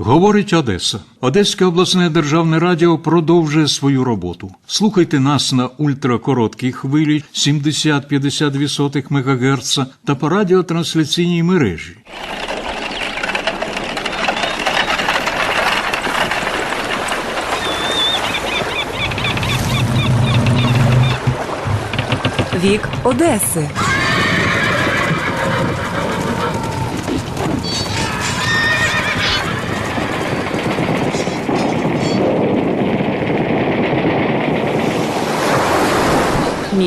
Говорить Одеса. Одеське обласне державне радіо продовжує свою роботу. Слухайте нас на ультракороткій хвилі 70-52 МГц та по радіотрансляційній мережі. Вік Одеси.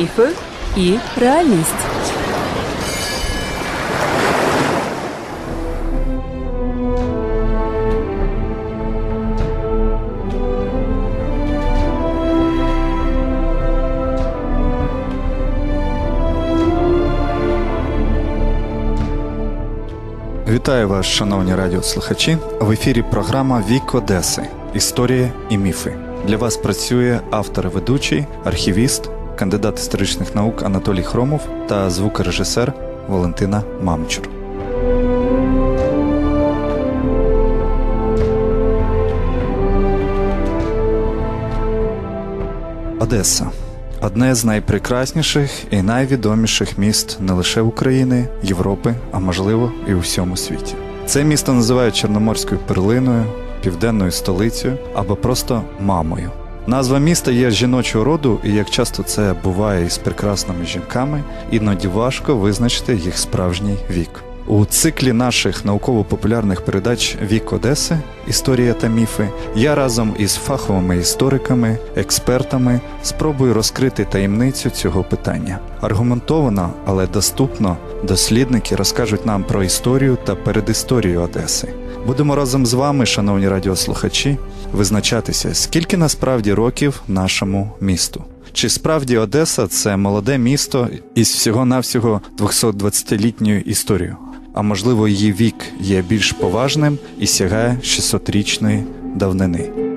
Міфи і реальність. Вітаю вас, шановні радіослухачі. В ефірі програма Вік Одеси. Історія і міфи. Для вас працює автор, ведучий, архівіст, кандидат історичних наук Анатолій Хромов та звукорежисер Валентина Мамчур. Одеса одне з найпрекрасніших і найвідоміших міст не лише України, Європи, а можливо і у всьому світі. Це місто називають Чорноморською перлиною, південною столицею або просто мамою. Назва міста є жіночого роду, і як часто це буває із прекрасними жінками, іноді важко визначити їх справжній вік. У циклі наших науково-популярних передач Вік Одеси Історія та міфи я разом із фаховими істориками, експертами спробую розкрити таємницю цього питання. Аргументовано, але доступно дослідники розкажуть нам про історію та передісторію Одеси. Будемо разом з вами, шановні радіослухачі, визначатися, скільки насправді років нашому місту. Чи справді Одеса це молоде місто із всього-навсього 220-літньою історією? А можливо, її вік є більш поважним і сягає 600-річної давнини.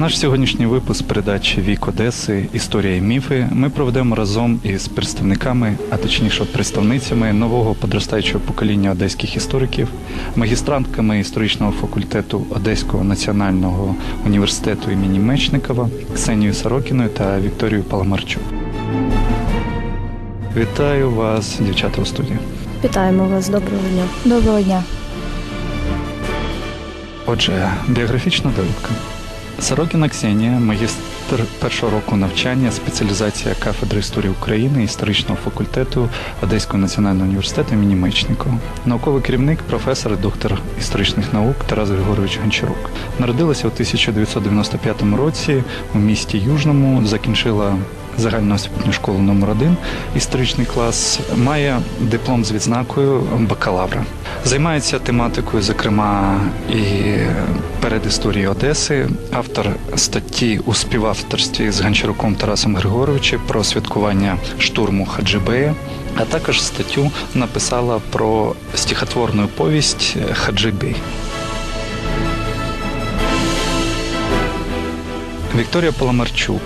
Наш сьогоднішній випуск передачі Вік Одеси Історія і міфи ми проведемо разом із представниками, а точніше представницями нового подростаючого покоління одеських істориків, магістрантками історичного факультету Одеського національного університету імені Мечникова Ксенією Сорокіною та Вікторією Паламарчук. Вітаю вас, дівчата у студії. Вітаємо вас, доброго дня. Доброго дня. Отже, біографічна довідка. Сорокіна Ксенія, магістр першого року навчання, спеціалізація кафедри історії України історичного факультету Одеського національного університету імені Мечникова. Науковий керівник, професор, доктор історичних наук Тарас Григорович Гончарук. Народилася у 1995 році у місті Южному, закінчила загальноосвітню школу номер 1 історичний клас, має диплом з відзнакою бакалавра. Займається тематикою, зокрема, і передісторії Одеси, автор статті у співавторстві з Гончаруком Тарасом Григоровичем про святкування штурму Хаджибея, а також статтю написала про стихотворну повість Хаджибей. Вікторія Паламарчук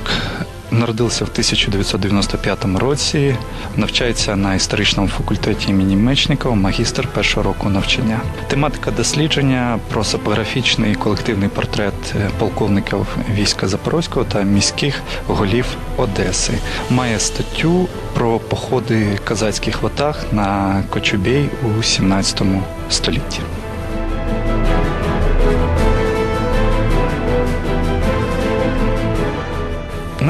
народилася в 1995 році, навчається на історичному факультеті імені Мечникова, магістр першого року навчання. Тематика дослідження про сапографічний колективний портрет полковників війська Запорозького та міських голів Одеси. Має статтю про походи казацьких ватаг на Кочубей у 17 столітті.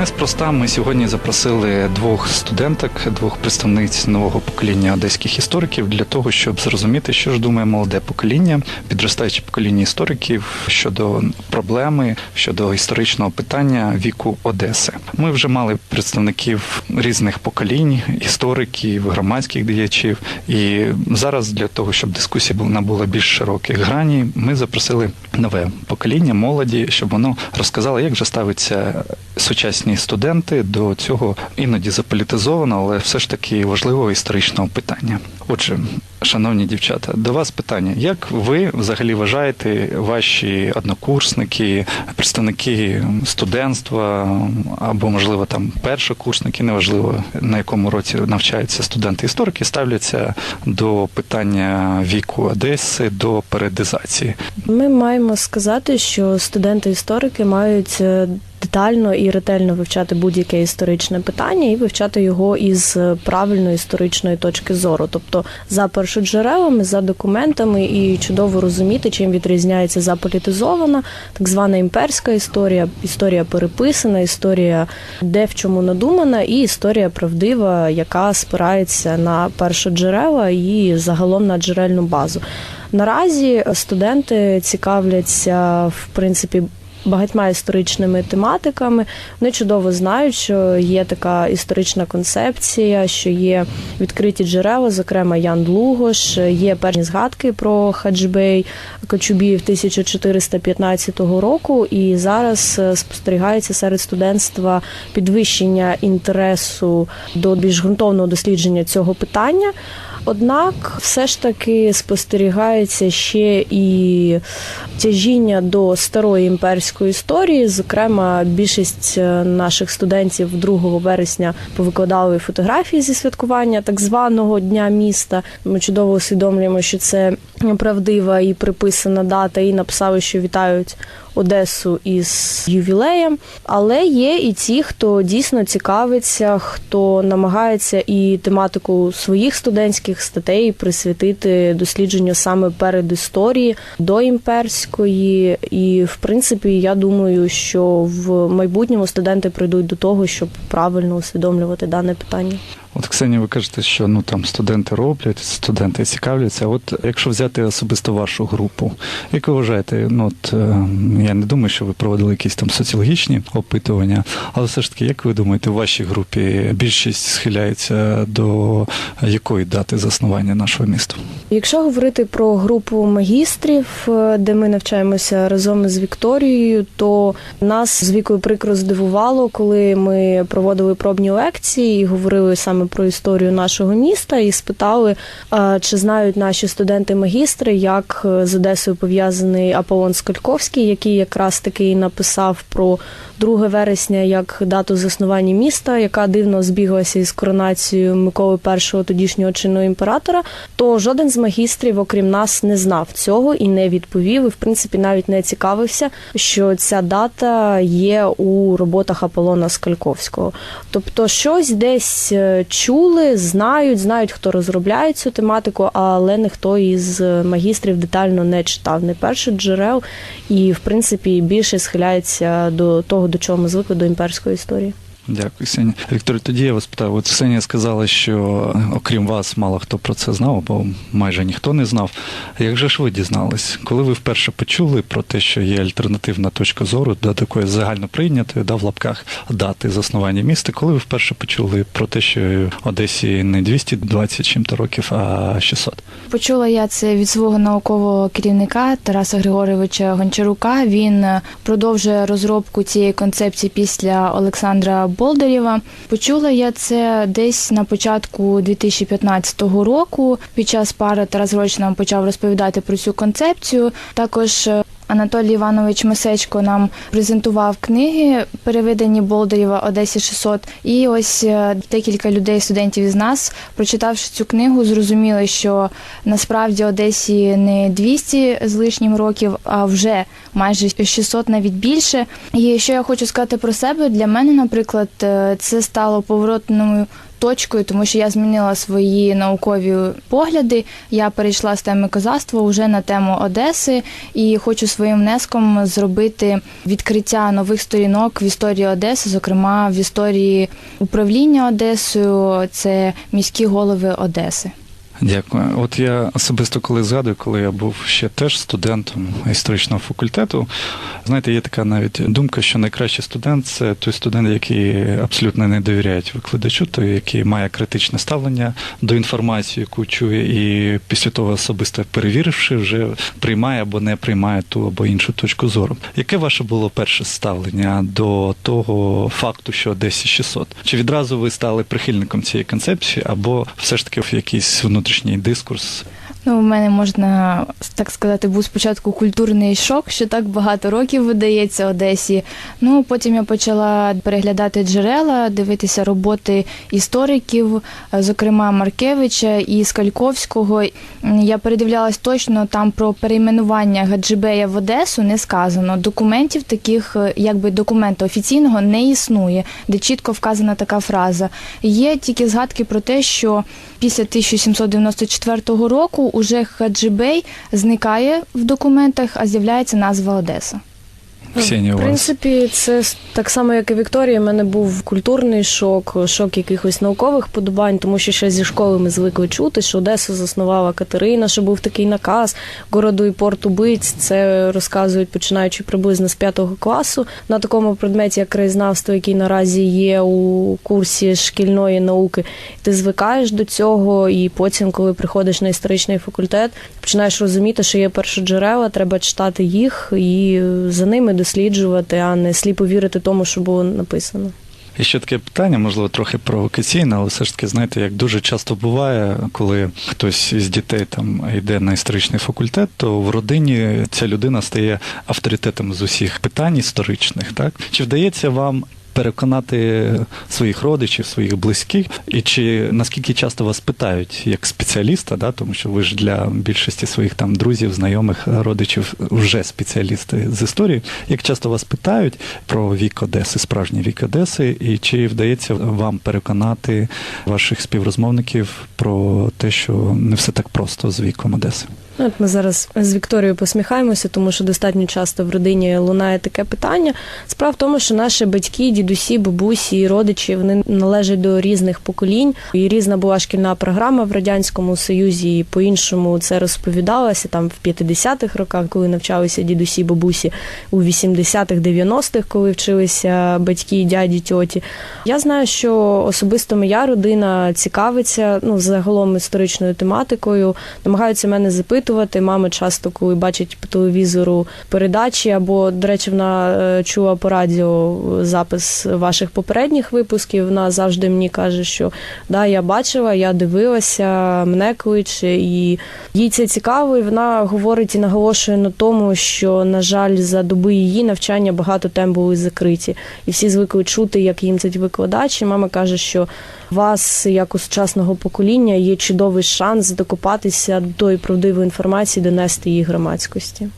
Неспроста ми сьогодні запросили двох студенток, двох представниць нового покоління одеських істориків для того, щоб зрозуміти, що ж думає молоде покоління, підростаюче покоління істориків щодо проблеми, щодо історичного питання віку Одеси. Ми вже мали представників різних поколінь, істориків, громадських діячів. І зараз для того, щоб дискусія набула більш широких грані, ми запросили нове покоління молоді, щоб воно розказало, як же ставиться сучасні причетні студенти до цього іноді заполітизованого, але все ж таки важливого історичного питання. Отже, шановні дівчата, до вас питання: як ви взагалі вважаєте ваші однокурсники, представники студентства або, можливо, там першокурсники, неважливо на якому році навчаються студенти історики, ставляться до питання віку Одеси, до передизації? Ми маємо сказати, що студенти-історики мають е, детально і ретельно вивчати будь-яке історичне питання і вивчати його із правильної історичної точки зору, тобто за першоджерелами, за документами, і чудово розуміти, чим відрізняється заполітизована, так звана імперська історія, історія переписана, історія де в чому надумана, і історія правдива, яка спирається на першоджерела і загалом на джерельну базу. Наразі студенти цікавляться в принципі. Багатьма історичними тематиками вони чудово знають, що є така історична концепція, що є відкриті джерела, зокрема Ян Длугош, є перші згадки про Хаджбей Кочубіїв 1415 року. І зараз е, спостерігається серед студентства підвищення інтересу до більш ґрунтовного дослідження цього питання. Однак, все ж таки спостерігається ще і тяжіння до старої імперської історії. Зокрема, більшість е, наших студентів 2 вересня повикладали фотографії зі святкування так званого дня міста. Ми чудово усвідомлюємо, що це правдива і приписана дата, і написали, що вітають Одесу із ювілеєм. Але є і ті, хто дійсно цікавиться, хто намагається і тематику своїх студентських статей присвятити дослідженню саме перед історії до імперської. І в принципі, я думаю, що в майбутньому студенти прийдуть до того, щоб правильно усвідомлювати дане питання. От Ксенія, ви кажете, що ну там студенти роблять, студенти цікавляться. От якщо взяти особисто вашу групу, як ви вважаєте, ну от е, я не думаю, що ви проводили якісь там соціологічні опитування, але все ж таки, як ви думаєте, в вашій групі більшість схиляється до якої дати заснування нашого міста? Якщо говорити про групу магістрів, е, де ми навчаємося разом з Вікторією, то нас з вікою прикро здивувало, коли ми проводили пробні лекції і говорили саме про історію нашого міста, і спитали, чи знають наші студенти-магістри, як е, з Одесою пов'язаний Аполлон Скальковський, який якраз таки написав про 2 вересня як дату заснування міста, яка дивно збіглася із коронацією Миколи І, тодішнього чинного імператора. То жоден з магістрів, окрім нас, не знав цього і не відповів. І в принципі навіть не цікавився, що ця дата є у роботах Аполлона Скальковського. Тобто, щось десь е, чули, знають, знають, хто розробляє цю тематику, але ніхто із магістрів детально не читав не перше джерел, і в принципі більше схиляється до того, до чого ми звикли до імперської історії. Дякую, Ксенія. Віктор, тоді я вас питаю. От Ксенія сказала, що окрім вас, мало хто про це знав, або майже ніхто не знав. Як же ж ви дізнались? Коли ви вперше почули про те, що є альтернативна точка зору до такої загально прийнятої, да, в лапках дати заснування міста, коли ви вперше почули про те, що Одесі не 220 чим-то років, а 600? Почула я це від свого наукового керівника Тараса Григоровича Гончарука. Він е, продовжує розробку цієї концепції після Олександра Болдарєва. Почула я це десь на початку 2015 року. Під час пари Тарас Рочна почав розповідати про цю концепцію. Також е, Анатолій Іванович Месечко нам презентував книги, переведені Болдарєва Одесі 600. І ось е, декілька людей, студентів із нас, прочитавши цю книгу, зрозуміли, що насправді Одесі не 200 з лишнім років, а вже майже 600, навіть більше. І що я хочу сказати про себе, для мене, наприклад, е, це стало поворотною точкою, тому що я змінила свої наукові погляди. Я перейшла з теми козацтва вже на тему Одеси і хочу своїм внеском зробити відкриття нових сторінок в історії Одеси, зокрема в історії управління Одесою. Це міські голови Одеси. Дякую. От я особисто коли згадую, коли я був ще теж студентом історичного факультету, знаєте, є така навіть думка, що найкращий студент це той студент, який абсолютно не довіряє викладачу, той, який має критичне ставлення до інформації, яку чує, і після того особисто перевіривши, вже приймає або не приймає ту або іншу точку зору. Яке ваше було перше ставлення до того факту, що Одесі 600? Чи відразу ви стали прихильником цієї концепції, або все ж таки в якийсь внутрішній дискурс? Ну, у мене можна так сказати, був спочатку культурний шок, що так багато років видається Одесі. Ну потім я почала переглядати джерела, дивитися роботи істориків, зокрема Маркевича і Скальковського. Я передивлялась точно там про перейменування Гаджибея в Одесу не сказано. Документів таких, якби документу офіційного не існує, де чітко вказана така фраза. Є тільки згадки про те, що після 1794 року уже Хаджибей зникає в документах, а з'являється назва Одеса. Ксенія, у В принципі, це так само, як і Вікторія. У мене був культурний шок, шок якихось наукових подобань, тому що ще зі школи ми звикли чути, що Одесу заснувала Катерина, що був такий наказ городу і порту биць. Це розказують починаючи приблизно з п'ятого класу на такому предметі, як краєзнавство, який наразі є у курсі шкільної науки. Ти звикаєш до цього, і потім, коли приходиш на історичний факультет, починаєш розуміти, що є першоджерела, треба читати їх і за ними досліджувати, а не сліпо вірити тому, що було написано. І ще таке питання, можливо, трохи провокаційне, але все ж таки, знаєте, як дуже часто буває, коли хтось із дітей там йде на історичний факультет, то в родині ця людина стає авторитетом з усіх питань історичних. Так чи вдається вам? Переконати своїх родичів, своїх близьких, і чи наскільки часто вас питають як спеціаліста, да, тому що ви ж для більшості своїх там друзів, знайомих, родичів вже спеціалісти з історії, як часто вас питають про вік Одеси, справжній вік Одеси, і чи вдається вам переконати ваших співрозмовників про те, що не все так просто з віком Одеси? Ну, От ми зараз з Вікторією посміхаємося, тому що достатньо часто в родині лунає таке питання. Справа в тому, що наші батьки, дідусі, бабусі і родичі вони належать до різних поколінь. І різна була шкільна програма в радянському союзі. І по-іншому це розповідалося там в 50-х роках, коли навчалися дідусі, бабусі, у 80-х, 90-х, коли вчилися батьки, дяді, тьоті. Я знаю, що особисто моя родина цікавиться ну загалом історичною тематикою, намагаються мене запитувати. Мама часто, коли бачить по телевізору передачі, або, до речі, вона е, чула по радіо запис ваших попередніх випусків. Вона завжди мені каже, що да, я бачила, я дивилася, мене кличе, і їй це цікаво. І вона говорить і наголошує на тому, що, на жаль, за доби її навчання багато тем були закриті, і всі звикли чути, як їм це викладач. І мама каже, що вас, як у сучасного покоління, є чудовий шанс докопатися до правдивої інформації, донести її громадськості.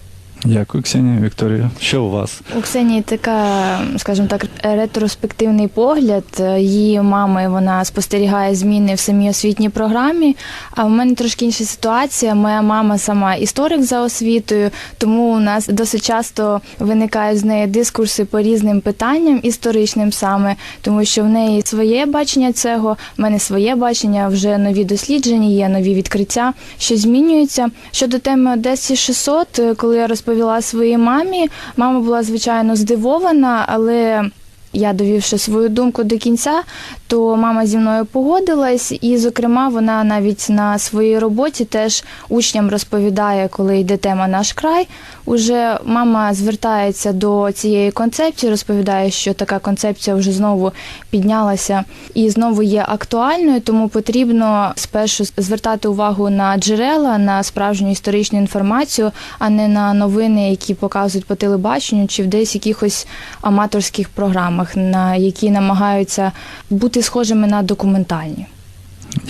Дякую, Ксенія Вікторія. Що у вас? У Ксенії така, скажімо так, ретроспективний погляд. Її мами вона спостерігає зміни в самій освітній програмі. А в мене трошки інша ситуація. Моя мама сама історик за освітою, тому у нас досить часто виникають з нею дискурси по різним питанням історичним саме, тому що в неї своє бачення цього, в мене своє бачення, вже нові дослідження, є нові відкриття, що змінюється. Щодо теми Одесі 600, коли я розповідала своїй мамі, мама була звичайно здивована, але я довівши свою думку до кінця, то мама зі мною погодилась, і, зокрема, вона навіть на своїй роботі теж учням розповідає, коли йде тема наш край. Уже мама звертається до цієї концепції, розповідає, що така концепція вже знову піднялася і знову є актуальною, тому потрібно спершу звертати увагу на джерела, на справжню історичну інформацію, а не на новини, які показують по телебаченню чи в десь якихось аматорських програмах, на які намагаються бути схожими на документальні.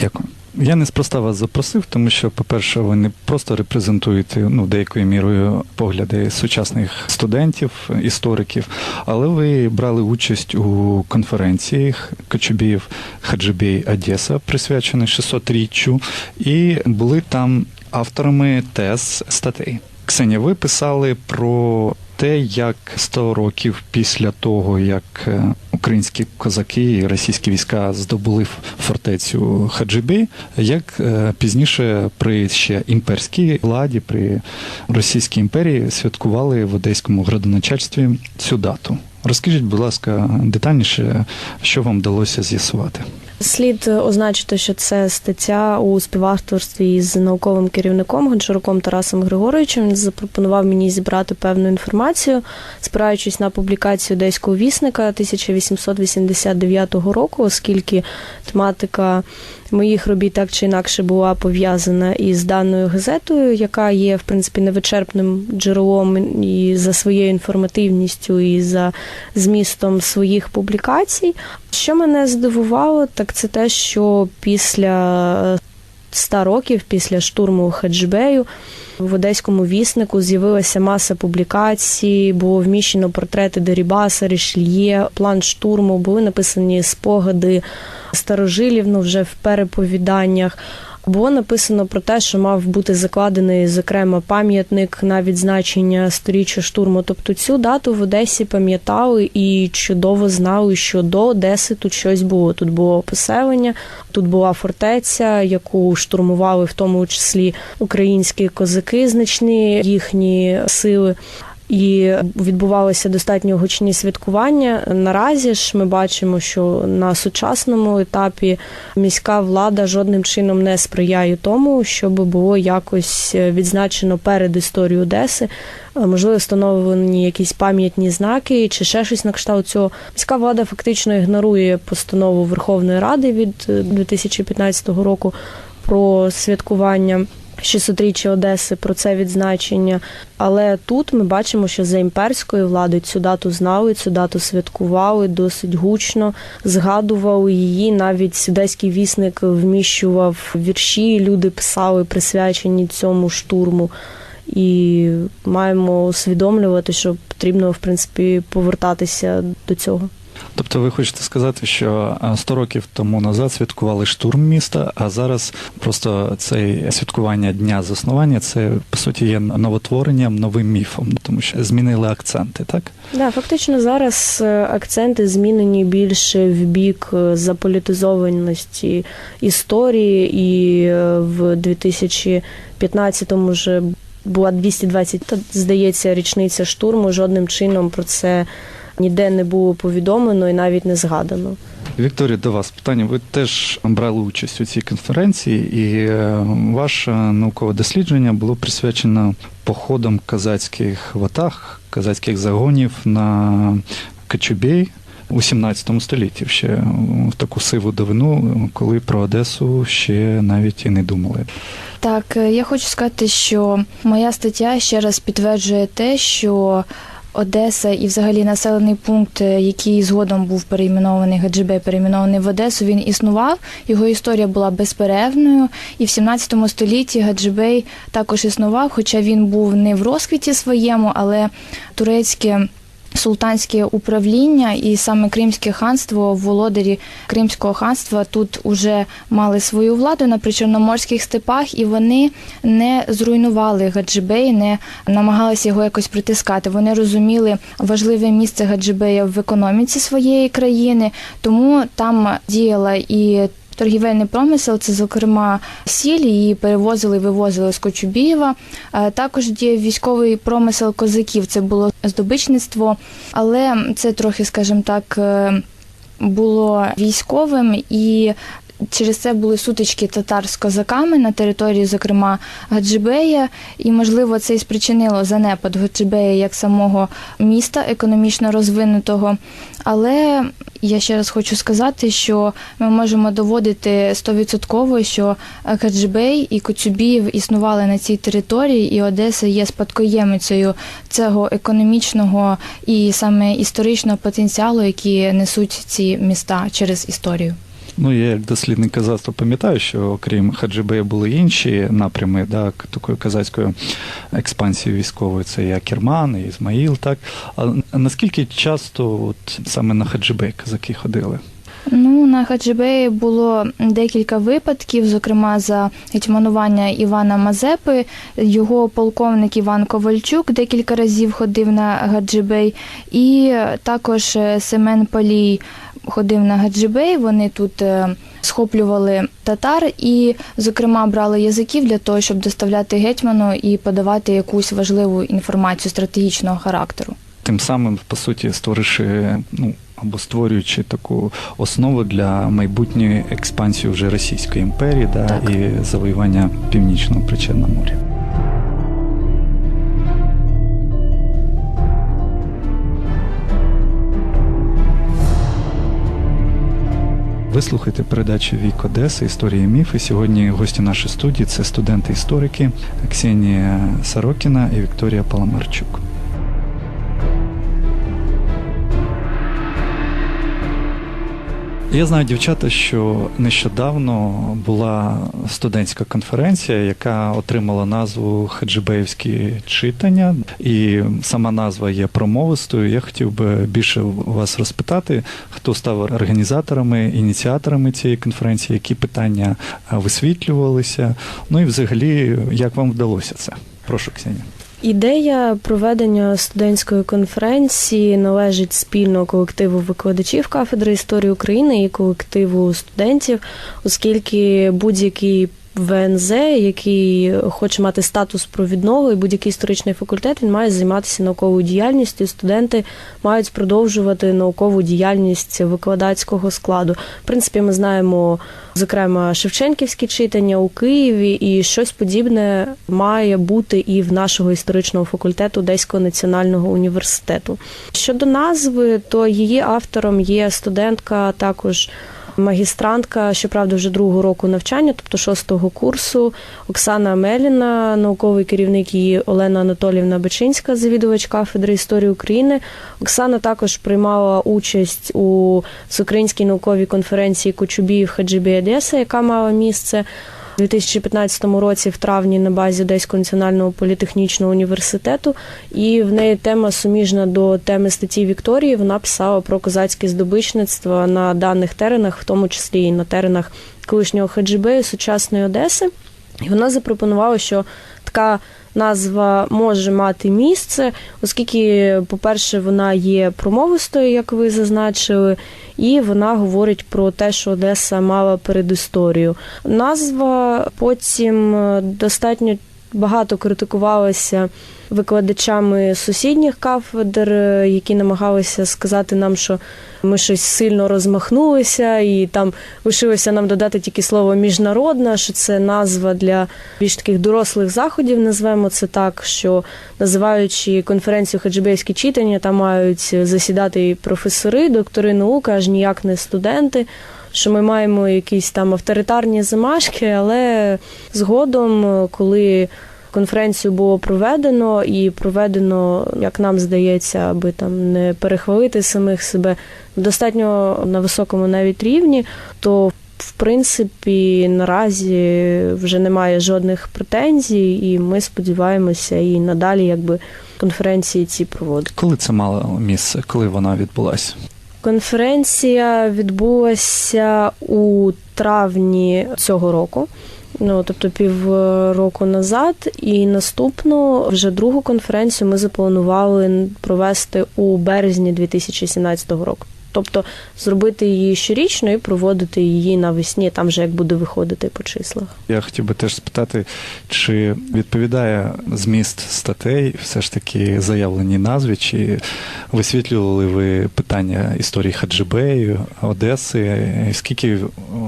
Дякую. Я неспроста вас запросив, тому що, по-перше, ви не просто репрезентуєте ну, деякою мірою погляди сучасних студентів, істориків, але ви брали участь у конференціях Кочубіїв Хаджибей Одеса, присвяченої 600-річчю, і були там авторами тез статей. Ксенія, ви писали про те, як 100 років після того, як е, українські козаки і російські війська здобули фортецю Хаджибей, як е, пізніше при ще імперській владі, при Російській імперії святкували в одеському градоначальстві цю дату. Розкажіть, будь ласка, детальніше, що вам вдалося з'ясувати. Слід означити, що це стаття у співавторстві із науковим керівником Гончаруком Тарасом Григоровичем. Він запропонував мені зібрати певну інформацію, спираючись на публікацію Одеського вісника 1889 року, оскільки тематика моїх робіт так чи інакше була пов'язана із даною газетою, яка є в принципі невичерпним джерелом і за своєю інформативністю, і за змістом своїх публікацій. Що мене здивувало, так це те, що після 100 років, після штурму Хаджбею, в одеському віснику з'явилася маса публікацій, було вміщено портрети Дерібаса, Рішльє, план штурму, були написані спогади старожилів, ну вже в переповіданнях. Було написано про те, що мав бути закладений, зокрема, пам'ятник на відзначення сторіччя штурму. Тобто цю дату в Одесі пам'ятали і чудово знали, що до Одеси тут щось було. Тут було поселення, тут була фортеця, яку штурмували в тому числі українські козаки, значні їхні сили. І відбувалися достатньо гучні святкування. Наразі ж ми бачимо, що на сучасному етапі міська влада жодним чином не сприяє тому, щоб було якось відзначено перед історією Одеси. Можливо, встановлені якісь пам'ятні знаки чи ще щось на кшталт цього. Міська влада фактично ігнорує постанову Верховної Ради від 2015 року про святкування 600-річчя Одеси про це відзначення. Але тут ми бачимо, що за імперською владою цю дату знали, цю дату святкували досить гучно, згадували її. Навіть одеський вісник вміщував вірші, люди писали присвячені цьому штурму. І маємо усвідомлювати, що потрібно в принципі повертатися до цього. Тобто ви хочете сказати, що а, 100 років тому назад святкували штурм міста, а зараз просто це святкування дня заснування це по суті є новотворенням, новим міфом, тому що змінили акценти, так? Да, фактично зараз е, акценти змінені більше в бік е, заполітизованості історії, і е, в 2015-му вже була 220, та, здається, річниця штурму. Жодним чином про це ніде не було повідомлено і навіть не згадано. Вікторія, до вас питання. Ви теж брали участь у цій конференції, і е, ваше наукове дослідження було присвячено походам казацьких ватаг, казацьких загонів на Качубей у 17 столітті, ще в таку сиву давину, коли про Одесу ще навіть і не думали. Так, е, я хочу сказати, що моя стаття ще раз підтверджує те, що Одеса і взагалі населений пункт, е, який згодом був перейменований ГДЖБ, перейменований в Одесу, він існував. Його історія була безперервною. І в 17 столітті Гаджибей також існував, хоча він був не в розквіті своєму, але турецьке. Султанське управління і саме Кримське ханство, володарі Кримського ханства тут уже мали свою владу на причорноморських степах, і вони не зруйнували Гаджибей, не намагалися його якось притискати. Вони розуміли важливе місце Гаджибея в економіці своєї країни, тому там діяла і Торгівельний промисел це, зокрема, сіль, її перевозили, вивозили з Кочубієва. Е, Також діяв військовий промисел козаків, це було здобичництво, але це трохи, скажімо так, е, було військовим і. Через це були сутички татар з козаками на території, зокрема Гаджибея, і можливо це і спричинило занепад Гаджибея як самого міста економічно розвинутого. Але я ще раз хочу сказати, що ми можемо доводити стовідсотково, що Гаджибей і Коцюбіїв існували на цій території, і Одеса є спадкоємицею цього економічного і саме історичного потенціалу, які несуть ці міста через історію. Ну, я як дослідник казацтва пам'ятаю, що окрім Хаджибея були інші напрями да, такої казацької експансії військової. Це і Акерман, і Ізмаїл. Так? А наскільки часто от, саме на Хаджибей казаки ходили? Ну, на Хаджибеї було декілька випадків, зокрема за гетьманування Івана Мазепи. Його полковник Іван Ковальчук декілька разів ходив на Гаджибей, і також е, Семен Палій ходив на Гаджибей. Вони тут е, схоплювали татар і, зокрема, брали язиків для того, щоб доставляти гетьману і подавати якусь важливу інформацію стратегічного характеру. Тим самим, по суті, створивши ну або створюючи таку основу для майбутньої експансії вже Російської імперії, да, Так. і завоювання північного Причорномор'я. Ви слухаєте передачу Вік Одеси, історії і міфи. Сьогодні гості нашої студії це студенти-історики Ксенія Сорокіна і Вікторія Паламарчук. Я знаю, дівчата, що нещодавно була студентська конференція, яка отримала назву Хаджибеївські читання, і сама назва є промовистою. Я хотів би більше вас розпитати, хто став організаторами, ініціаторами цієї конференції, які питання висвітлювалися. Ну і взагалі, як вам вдалося це? Прошу, Ксенія. Ідея проведення студентської конференції належить спільно колективу викладачів кафедри історії України і колективу студентів, оскільки будь-який ВНЗ, який хоче мати статус провідного, і будь-який історичний факультет він має займатися науковою діяльністю. і Студенти мають продовжувати наукову діяльність викладацького складу. В принципі, ми знаємо, зокрема, Шевченківські читання у Києві, і щось подібне має бути і в нашого історичного факультету Одеського національного університету. Щодо назви, то її автором є студентка також. Магістрантка, щоправда, вже другого року навчання, тобто шостого курсу, Оксана Меліна, науковий керівник її Олена Анатолівна Бечинська, завідувач кафедри історії України. Оксана також приймала участь у всеукраїнській науковій конференції Кочубіїв Хаджибі Одеса, яка мала місце. У 2015 році в травні на базі Одеського національного політехнічного університету, і в неї тема суміжна до теми статті Вікторії. Вона писала про козацьке здобичництво на даних теренах, в тому числі і на теренах колишнього Хаджибею, сучасної Одеси. І вона запропонувала, що така назва може мати місце, оскільки, по-перше, вона є промовистою, як ви зазначили, і вона говорить про те, що Одеса мала передісторію. Назва потім е, достатньо багато критикувалася викладачами сусідніх кафедр, е, які намагалися сказати нам, що ми щось сильно розмахнулися, і там лишилося нам додати тільки слово міжнародна, що це назва для більш таких дорослих заходів, назвемо це так, що називаючи конференцію хаджибейські читання, там мають засідати і професори, доктори наук, аж ніяк не студенти. Що ми маємо якісь там авторитарні замашки, але згодом, коли конференцію було проведено і проведено, як нам здається, аби там не перехвалити самих себе достатньо на високому навіть рівні, то в принципі наразі вже немає жодних претензій, і ми сподіваємося і надалі, якби конференції ці проводити. Коли це мало місце? Коли вона відбулася? Конференція відбулася у травні цього року. Ну, тобто півроку назад, і наступну вже другу конференцію ми запланували провести у березні 2017 року. Тобто зробити її щорічно і проводити її навесні, там вже як буде виходити по числах. Я хотів би теж спитати, чи відповідає зміст статей все ж таки заявленій назві, чи висвітлювали ви питання історії Хаджибею, Одеси? Скільки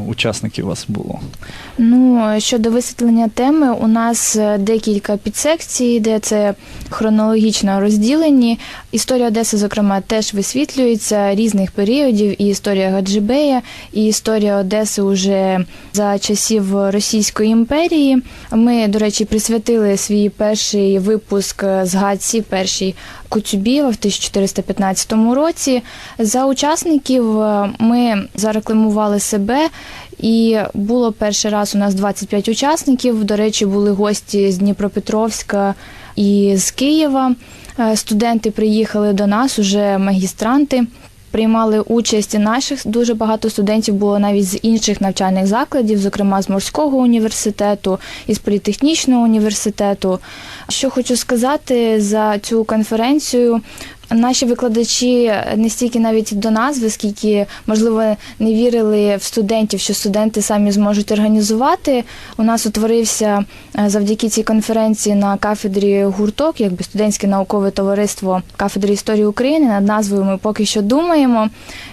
учасників у вас було? Ну, щодо висвітлення теми, у нас е, декілька підсекцій, де це хронологічно розділені. Історія Одеси, зокрема, теж висвітлюється різних періодів, і історія Гаджибея, і історія Одеси уже за часів Російської імперії. Ми, до речі, присвятили свій перший випуск згадці, перший Куцюбіва в 1415 році. За учасників е, ми зарекламували себе. І було перший раз у нас 25 учасників. До речі, були гості з Дніпропетровська і з Києва. Е, Студенти приїхали до нас, уже магістранти. Приймали участь наших дуже багато студентів було навіть з інших навчальних закладів, зокрема з морського університету, із політехнічного університету. Що хочу сказати за цю конференцію. Наші викладачі не стільки навіть до назви, скільки можливо не вірили в студентів, що студенти самі зможуть організувати. У нас утворився е, завдяки цій конференції на кафедрі гурток, якби студентське наукове товариство кафедри історії України. Над назвою ми поки що думаємо.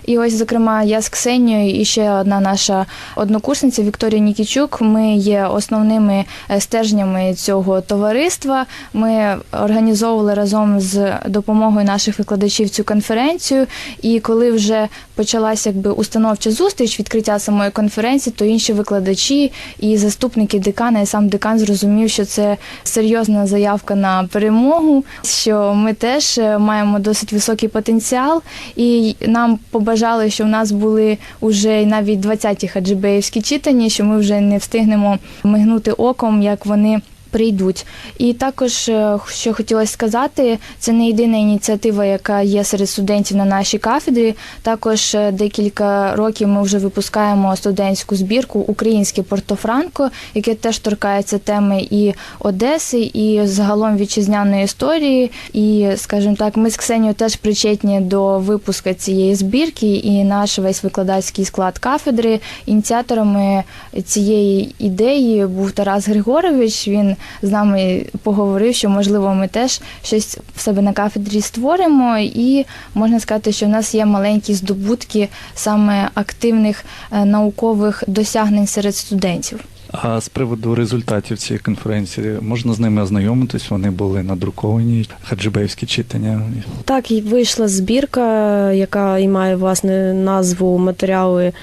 І ось, зокрема, я з Ксенією і ще одна наша однокурсниця Вікторія Нікічук. Ми є основними е, стержнями цього товариства. Ми організовували разом з допомогою наших викладачів цю конференцію. І коли вже почалася якби установча зустріч, відкриття самої конференції, то інші викладачі і заступники декана, і сам декан зрозумів, що це серйозна заявка на перемогу, що ми теж е, маємо досить високий потенціал, і нам побажали, що в нас були уже й навіть 20-ті хаджибеївські читання, що ми вже не встигнемо мигнути оком, як вони. Прийдуть, і також е, що хотілося сказати, це не єдина ініціатива, яка є серед студентів на нашій кафедрі. Також е, декілька років ми вже випускаємо студентську збірку Українське Портофранко, яке теж торкається теми і Одеси, і загалом вітчизняної історії. І, скажімо так, ми з Ксенією теж причетні до випуску цієї збірки, і наш весь викладацький склад кафедри. Ініціаторами цієї ідеї був Тарас Григорович. Він з нами поговорив, що можливо ми теж щось в себе на кафедрі створимо, і можна сказати, що в нас є маленькі здобутки саме активних е, наукових досягнень серед студентів. А з приводу результатів цієї конференції можна з ними ознайомитись? Вони були надруковані, хаджибеївські читання. Так, і вийшла збірка, яка і має власне назву матеріали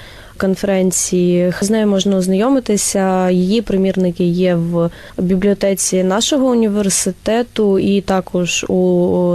конференції. З нею можна ознайомитися. Її примірники є в бібліотеці нашого університету і також у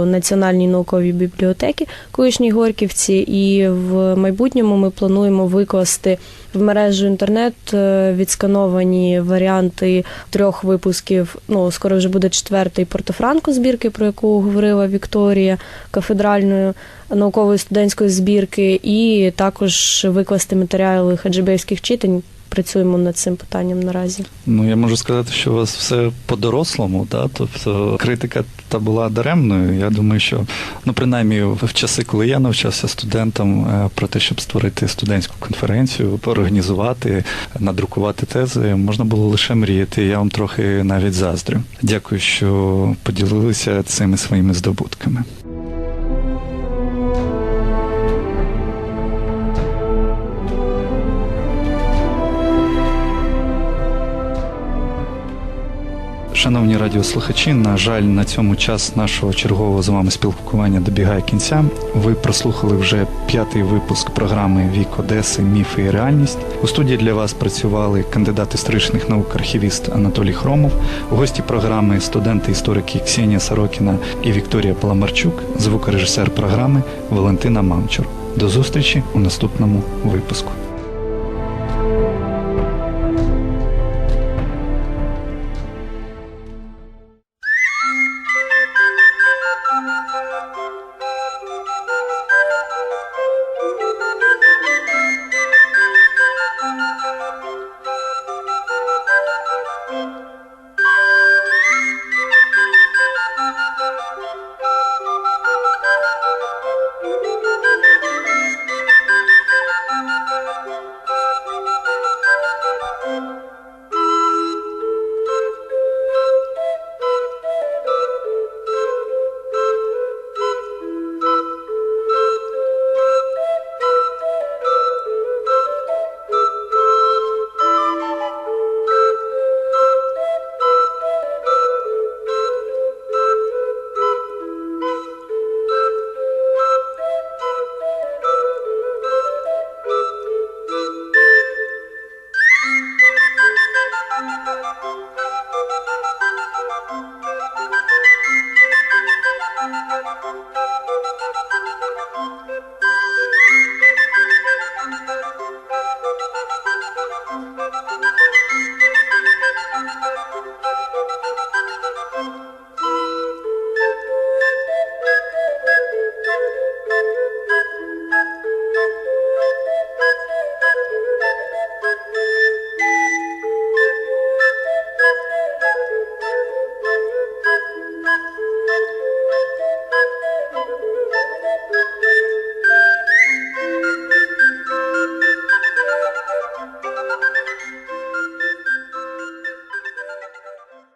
Національній науковій бібліотеці колишній Горківці. І в майбутньому ми плануємо викласти в мережу інтернет е, відскановані варіанти трьох випусків. Ну, скоро вже буде четвертий Портофранко збірки, про яку говорила Вікторія, кафедральної наукової студентської збірки, і також викласти матеріали хаджибейських читань. Працюємо над цим питанням наразі. Ну я можу сказати, що у вас все по-дорослому, да? тобто критика та була даремною. Я думаю, що ну принаймні в часи, коли я навчався студентам е, про те, щоб створити студентську конференцію, організувати, надрукувати тези, можна було лише мріяти. Я вам трохи навіть заздрю. Дякую, що поділилися цими своїми здобутками. Шановні радіослухачі, на жаль, на цьому час нашого чергового з вами спілкування добігає кінця. Ви прослухали вже п'ятий випуск програми Вік Одеси, міфи і реальність. У студії для вас працювали кандидат історичних наук, архівіст Анатолій Хромов, гості програми студенти історики Ксенія Сорокіна і Вікторія Паламарчук, звукорежисер програми Валентина Мамчур. До зустрічі у наступному випуску.